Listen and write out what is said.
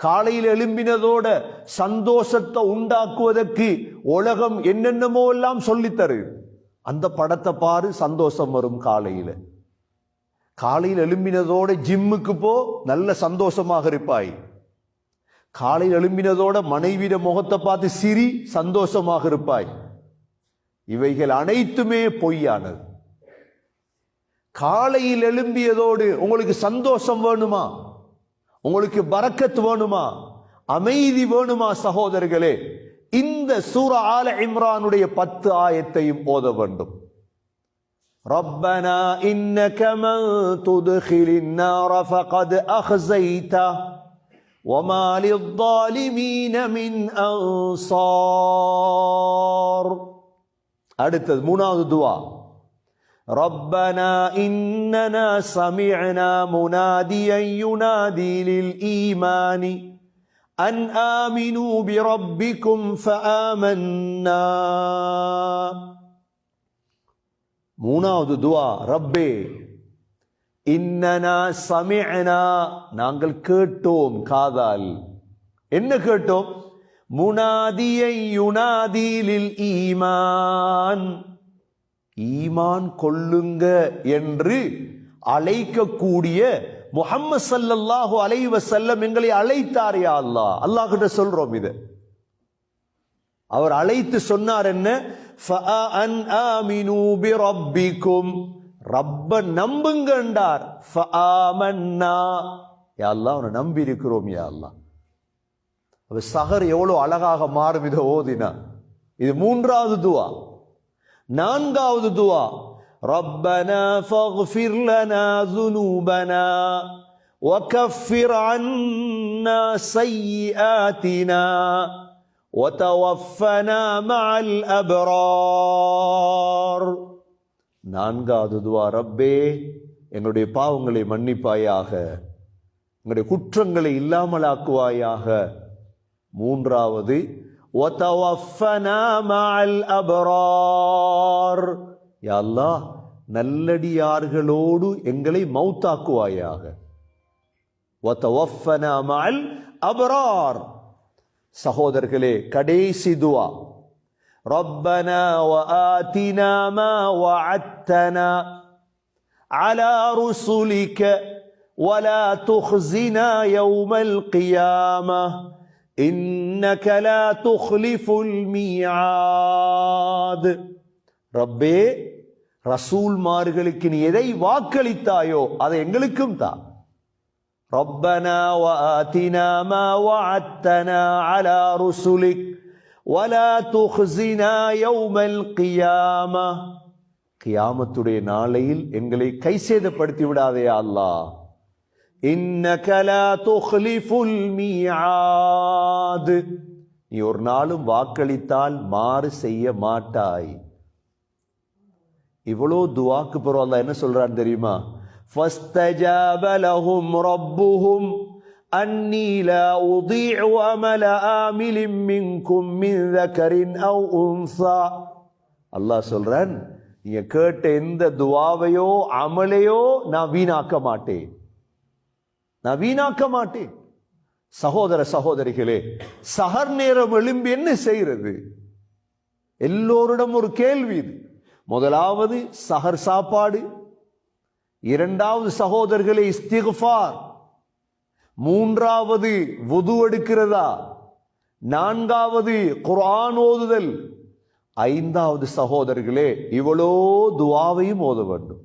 காலையில் எழும்பினதோட சந்தோஷத்தை உண்டாக்குவதற்கு உலகம் என்னென்னமோ எல்லாம் சொல்லித்தரு. அந்த படத்தை பாரு சந்தோஷம் வரும் காலையில். காலையில் எழும்பினதோட ஜிம்முக்கு போ நல்ல சந்தோஷமாக இருப்பாய். காலையில் எழும்பினதோட மனைவியிட முகத்தை பார்த்து சிரி சந்தோஷமாக இருப்பாய். இவைகள் அனைத்துமே பொய்யானது. காலையில் எழும்பியதோடு உங்களுக்கு சந்தோஷம் வேணுமா? உங்களுக்கு பரக்கத் வேணுமா அமைதி வேணுமா சகோதரர்களே இந்த சூர ஆல இம்ரானுடைய பத்து ஆயத்தையும் ஓத வேண்டும் ربنا إنك من تدخل النار فقد أخزيته وما للظالمين من أنصار அடுத்தது மூணாவது துவா ربنا إننا سمعنا مناديا ينادي للإيمان أن آمنوا بربكم فآمنا மூணாவது துவா ரப்பே இன்னனா சமிஅனா நாங்கள் கேட்டோம் காதால் என்ன கேட்டோம் முனாதியை யுனாதீலில் ஈமான் ஈமான் கொள்ளுங்க என்று அழைக்கக்கூடிய முகம்மது ஸல்லல்லாஹு அலைவ செல்லம் எங்களை அழைத்தார் யா அல்லா அல்லாஹ். கிட்ட சொல்றோம் இது. அவர் அழைத்து சொன்னார் என்ன? ஃபஅன் ஆமினு ரப்ப நம்புங்கண்டார். என்றார் ஃபஆமன்னா அல்லாஹ் அவனை நம்பி இருக்கிறோம் யா அல்லாஹ். சகர் சஹர் அழகாக மாறும் இதை ஓதினா. இது மூன்றாவது துவா. நான்காவது துவா ربنا فاغفر لنا ذنوبنا وكفر عنا سيئاتنا وتوفنا مع الأبرار நான்காவது துவா ரப்பே எங்களுடைய பாவங்களை மன்னிப்பாயாக எங்களுடைய குற்றங்களை இல்லாமலாக்குவாயாக மூன்றாவது وتوفنا مع الأبرار யா அல்லாஹ் நல்லடியார்களோடு எங்களை மௌத்தாக்குவாயாக وتوفنا مع الأبرار சகோதரர்களே கடைசி துவா ربنا وآتنا ما وعدتنا على رسلك ولا تخزنا يوم القيامة இன்னக லா துஹ்லிஃபுல் மீஆத் ரப்பே ரசூல்மார்களுக்கு நீ எதை வாக்களித்தாயோ அதை எங்களுக்கும் தா ரப்பனா வாத்தினா மா வஅத்தனா அலா ருசுலிக் வலா துஹ்ஸினா யௌமல் கியாமா கியாமத்துடைய நாளையில் எங்களை கைசேதப்படுத்தி விடாதே அல்லாஹ் இன்னக லா துக்லிஃபுல் மீஆத் நீ ஒரு நாளும் வாக்களித்தால் மாறு செய்ய மாட்டாய் இவ்வளோ துவாக்கு பிறகு அல்லாஹ் என்ன சொல்றான்னு தெரியுமா فاستجاب لهم ربهم أني لا أضيع عمل آمل منكم من ذكر أو أنثى அல்லாஹ் சொல்றான் நீங்க கேட்ட எந்த துவாவையோ அமலையோ நான் வீணாக்க மாட்டேன் நான் வீணாக்க மாட்டேன். சகோதர சகோதரிகளே சகர் நேரம் எழும்பி என்ன செய்யறது எல்லோரிடம் ஒரு கேள்வி இது. முதலாவது சகர் சாப்பாடு. இரண்டாவது சகோதரர்களே இஸ்திகுஃபார். மூன்றாவது வுது எடுக்கிறதா? நான்காவது குரான் ஓதுதல். ஐந்தாவது சகோதரர்களே இவ்வளோ துவாவையும் ஓத வேண்டும்.